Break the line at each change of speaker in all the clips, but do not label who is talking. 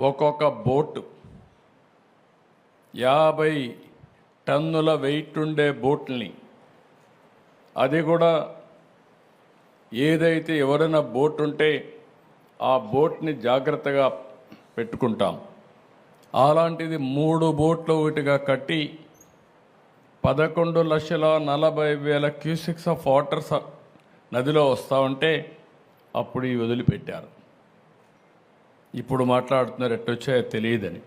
ఒక్కొక్క బోటు. యాభై టన్నుల వెయిట్ ఉండే బోట్ని. అది కూడా ఏదైతే ఎవరైనా బోట్ ఉంటే ఆ బోట్ని జాగ్రత్తగా పెట్టుకుంటాం. అలాంటిది మూడు బోట్లు ఒకటిగా కట్టి పదకొండు లక్షల నలభై వేల క్యూసిక్స్ ఆఫ్ వాటర్స్ నదిలో వస్తూ ఉంటే అప్పుడు ఇవి వదిలిపెట్టారు. ఇప్పుడు మాట్లాడుతున్నారు ఎట్టొచ్చాయో తెలియదని.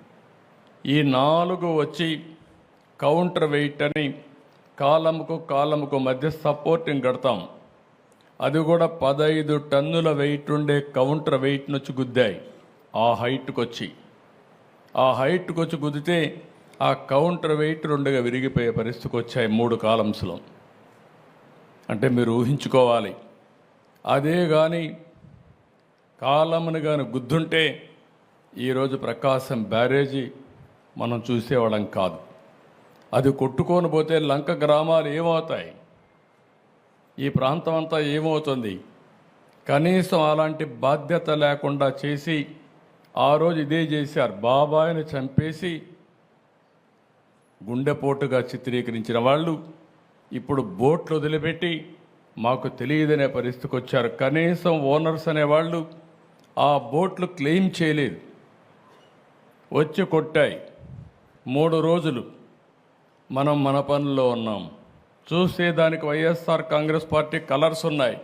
ఈ నాలుగు వచ్చి కౌంటర్ వెయిట్ అని కాలంకు కాలంకు మధ్య సపోర్టింగ్ కడతాం. అది కూడా పదహైదు టన్నుల వెయిట్ ఉండే కౌంటర్ వెయిట్ నుంచి గుద్దాయి ఆ హైట్కి వచ్చి ఆ హైట్కి వచ్చి గుద్దితే ఆ కౌంటర్ వెయిట్ రెండుగా విరిగిపోయే పరిస్థితికి వచ్చాయి మూడు కాలమ్స్లో. అంటే మీరు ఊహించుకోవాలి. అదే కానీ కాలమును కానీ గుద్దుంటే ఈరోజు ప్రకాశం బ్యారేజీ మనం చూసేవాళ్ళం కాదు. అది కొట్టుకొని పోతే లంక గ్రామాలు ఏమవుతాయి? ఈ ప్రాంతం అంతా ఏమవుతుంది? కనీసం అలాంటి బాధ్యత లేకుండా చేసి ఆ రోజు ఇదే చేశారు. బాబాయిని చంపేసి గుండెపోటుగా చిత్రీకరించిన వాళ్ళు ఇప్పుడు బోట్లు వదిలిపెట్టి మాకు తెలియదనే పరిస్థితికి వచ్చారు. కనీసం ఓనర్స్ అనేవాళ్ళు ఆ బోట్లు క్లెయిమ్ చేయలేదు. వచ్చి కొట్టాయి. మూడు రోజులు మనం మన పనుల్లో ఉన్నాం. చూస్తే దానికి వైఎస్ఆర్ కాంగ్రెస్ పార్టీ కలర్స్ ఉన్నాయి.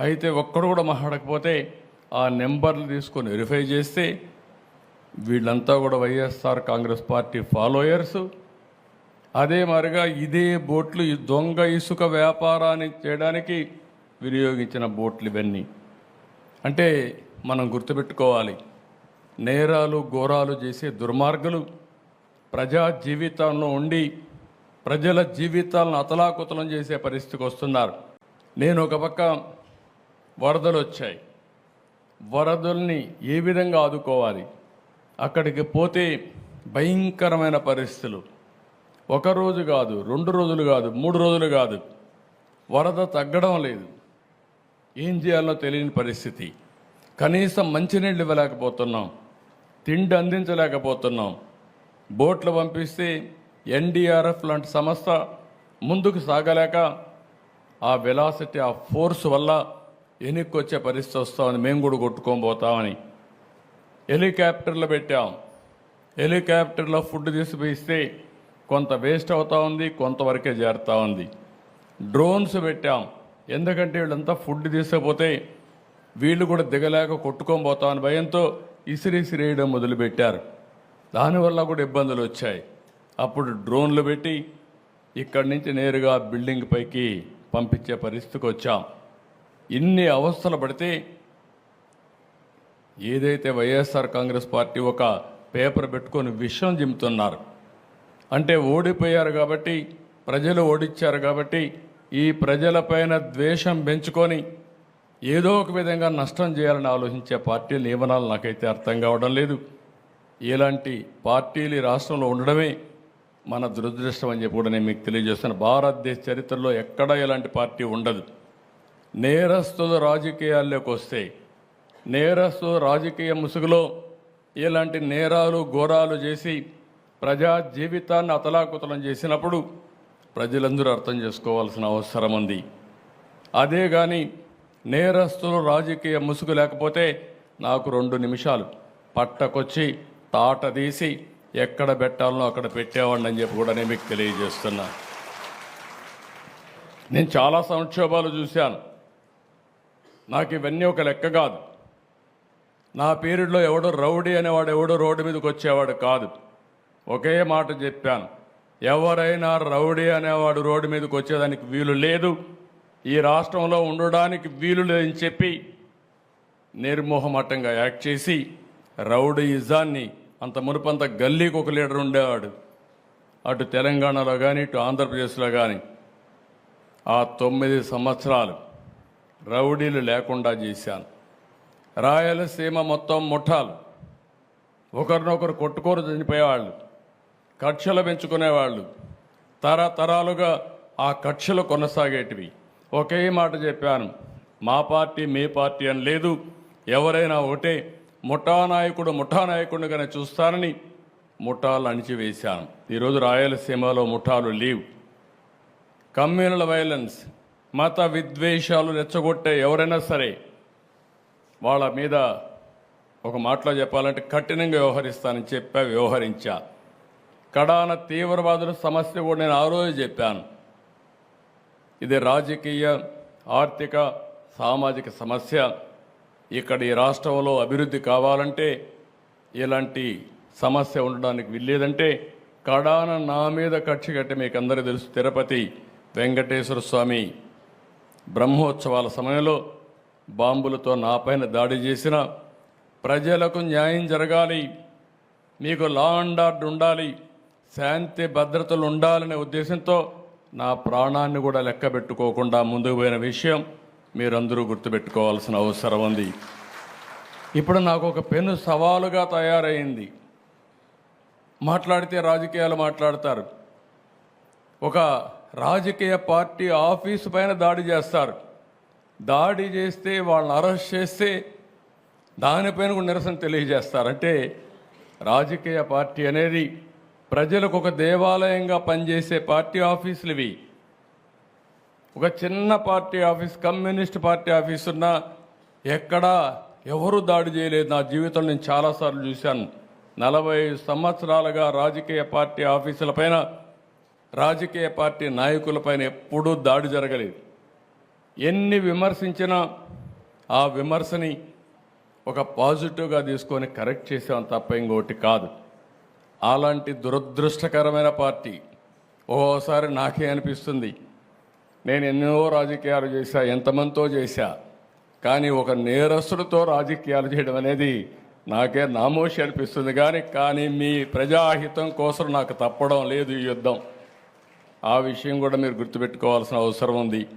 అయితే ఒక్కడు కూడా మాట్లాడకపోతే ఆ నెంబర్లు తీసుకొని వెరిఫై చేస్తే వీళ్ళంతా కూడా వైఎస్ఆర్ కాంగ్రెస్ పార్టీ ఫాలోయర్స్. అదే మరిగా ఇదే బోట్లు ఈ దొంగ ఇసుక వ్యాపారాన్ని చేయడానికి వినియోగించిన బోట్లు ఇవన్నీ. అంటే మనం గుర్తుపెట్టుకోవాలి నేరాలు ఘోరాలు చేసే దుర్మార్గులు ప్రజా జీవితంలో ఉండి ప్రజల జీవితాలను అతలాకుతలం చేసే పరిస్థితికి వస్తున్నారు. నేను ఒక పక్క వరదలు వచ్చాయి. వరదల్ని ఏ విధంగా ఆదుకోవాలి? అక్కడికి పోతే భయంకరమైన పరిస్థితులు. ఒక రోజు కాదు రెండు రోజులు కాదు మూడు రోజులు కాదు. వరద తగ్గడం లేదు. ఏం చేయాలో తెలియని పరిస్థితి. కనీసం మంచినీళ్ళు ఇవ్వలేకపోతున్నాం తిండి అందించలేకపోతున్నాం. బోట్లు పంపిస్తే ఎన్డీఆర్ఎఫ్ లాంటి సంస్థ ముందుకు సాగలేక ఆ వెలాసిటీ ఆ ఫోర్స్ వల్ల వెనక్కి వచ్చే పరిస్థితి వస్తామని మేము కూడా కొట్టుకొని పోతామని హెలికాప్టర్లు పెట్టాం. హెలికాప్టర్లో ఫుడ్ తీసుకుపోయిస్తే కొంత వేస్ట్ అవుతా ఉంది కొంతవరకే చేరుతా ఉంది. డ్రోన్స్ పెట్టాం. ఎందుకంటే వీళ్ళంతా ఫుడ్ తీసుకుపోతే వీళ్ళు కూడా దిగలేక కొట్టుకొని అని భయంతో ఇసిరిసిరేయడం మొదలుపెట్టారు. దానివల్ల కూడా ఇబ్బందులు వచ్చాయి. అప్పుడు డ్రోన్లు పెట్టి ఇక్కడి నుంచి నేరుగా బిల్డింగ్ పైకి పంపించే పరిస్థితికి వచ్చాం. ఇన్ని అవస్థలు పడితే ఏదైతే వైఎస్ఆర్ కాంగ్రెస్ పార్టీ ఒక పేపర్ పెట్టుకొని విషయం జిమ్ముతున్నారు అంటే ఓడిపోయారు కాబట్టి ప్రజలు ఓడిచ్చారు కాబట్టి ఈ ప్రజలపైన ద్వేషం పెంచుకొని ఏదో ఒక విధంగా నష్టం చేయాలని ఆలోచించే పార్టీల నియమనాలు నాకైతే అర్థం కావడం లేదు. ఇలాంటి పార్టీలు ఈ రాష్ట్రంలో ఉండడమే మన దురదృష్టం అని చెప్పి కూడా నేను మీకు తెలియజేస్తాను. భారతదేశ చరిత్రలో ఎక్కడా ఇలాంటి పార్టీ ఉండదు. నేరస్తులు రాజకీయాల్లోకి వస్తే నేరస్తు రాజకీయ ముసుగులో ఇలాంటి నేరాలు ఘోరాలు చేసి ప్రజా జీవితాన్ని అతలాకుతలం చేసినప్పుడు ప్రజలందరూ అర్థం చేసుకోవాల్సిన అవసరం ఉంది. అదే కానీ నేరస్తులు రాజకీయ ముసుగు లేకపోతే నాకు రెండు నిమిషాలు. పట్టకొచ్చి తాట తీసి ఎక్కడ పెట్టాలనో అక్కడ పెట్టేవాడిని అని చెప్పి కూడా నేను మీకు తెలియజేస్తున్నా. నేను చాలా సంక్షోభాలు చూశాను. నాకు ఇవన్నీ ఒక లెక్క కాదు. నా పీరియడ్లో ఎవడు రౌడీ అనేవాడు ఎవడో రోడ్డు మీదకి వచ్చేవాడు కాదు. ఒకే మాట చెప్పాను. ఎవరైనా రౌడీ అనేవాడు రోడ్డు మీదకి వచ్చేదానికి వీలు లేదు. ఈ రాష్ట్రంలో ఉండడానికి వీలు లేదని చెప్పి నిర్మోహమట్టంగా యాక్ట్ చేసి రౌడీయిజాన్ని అంత మునుపంత గల్లీకి ఒక లీడర్ ఉండేవాడు. అటు తెలంగాణలో కానీ ఇటు ఆంధ్రప్రదేశ్లో కానీ ఆ తొమ్మిది సంవత్సరాలు రౌడీలు లేకుండా చేశాను. రాయలసీమ మొత్తం ముఠాలు. ఒకరినొకరు కొట్టుకోరు చనిపోయేవాళ్ళు. కక్షలు పెంచుకునేవాళ్ళు. తరతరాలుగా ఆ కక్షలు కొనసాగేటివి. ఒకే మాట చెప్పాను. మా పార్టీ మీ పార్టీ అని లేదు. ఎవరైనా ఒకటే ముఠా నాయకుడు ముఠా నాయకుడిగానే చూస్తానని ముఠాలు అణిచివేశాను. ఈరోజు రాయలసీమలో ముఠాలు లీవ్. కమ్యూనల్ వైలెన్స్ మత విద్వేషాలు రెచ్చగొట్టే ఎవరైనా సరే వాళ్ళ మీద ఒక మాటలో చెప్పాలంటే కఠినంగా వ్యవహరిస్తానని చెప్పా వ్యవహరించా. కడాన తీవ్రవాదుల సమస్య కూడా నేను ఆ రోజు చెప్పాను. ఇది రాజకీయ ఆర్థిక సామాజిక సమస్య. ఇక్కడ ఈ రాష్ట్రంలో అభివృద్ధి కావాలంటే ఇలాంటి సమస్య ఉండడానికి వీల్లేదంటే కడాన నా మీద కక్ష కట్టి మీకు అందరూ తెలుసు తిరుపతి వెంకటేశ్వర స్వామి బ్రహ్మోత్సవాల సమయంలో బాంబులతో నాపైన దాడి చేసిన ప్రజలకు న్యాయం జరగాలి మీకు లా అండ్ ఆర్డర్ ఉండాలి శాంతి భద్రతలు ఉండాలనే ఉద్దేశంతో నా ప్రాణాన్ని కూడా లెక్క పెట్టుకోకుండా ముందుకు పోయిన విషయం మీరందరూ గుర్తుపెట్టుకోవాల్సిన అవసరం ఉంది. ఇప్పుడు నాకు ఒక పెను సవాలుగా తయారైంది. మాట్లాడితే రాజకీయాలు మాట్లాడతారు. ఒక రాజకీయ పార్టీ ఆఫీసు పైన దాడి చేస్తారు. దాడి చేస్తే వాళ్ళని అరెస్ట్ చేస్తే దానిపైన కూడా నిరసన తెలియజేస్తారు. అంటే రాజకీయ పార్టీ అనేది ప్రజలకు ఒక దేవాలయంగా పనిచేసే పార్టీ ఆఫీసులు ఇవి ఒక చిన్న party office communist party office ఉన్నా ఎక్కడా ఎవరు దాడి చేయలేదు. నా జీవితంలో నేను చాలాసార్లు చూశాను. నలభై సంవత్సరాలుగా రాజకీయ పార్టీ ఆఫీసులపైన రాజకీయ పార్టీ నాయకులపైన ఎప్పుడూ దాడి జరగలేదు. ఎన్ని విమర్శించినా ఆ విమర్శని ఒక పాజిటివ్గా తీసుకొని కరెక్ట్ చేసాం తప్ప ఇంకోటి కాదు. అలాంటి దురదృష్టకరమైన పార్టీ ఓసారి నాకే అనిపిస్తుంది. నేను ఎన్నో రాజకీయాలు చేశా ఎంతమందితో చేశా కానీ ఒక నేరస్తుడితో రాజకీయాలు చేయడం అనేది నాకే నామోషి అనిపిస్తుంది. కానీ కానీ మీ ప్రజాహితం కోసం నాకు తప్పడం లేదు ఈ యుద్ధం. ఆ విషయం కూడా మీరు గుర్తుపెట్టుకోవాల్సిన అవసరం ఉంది.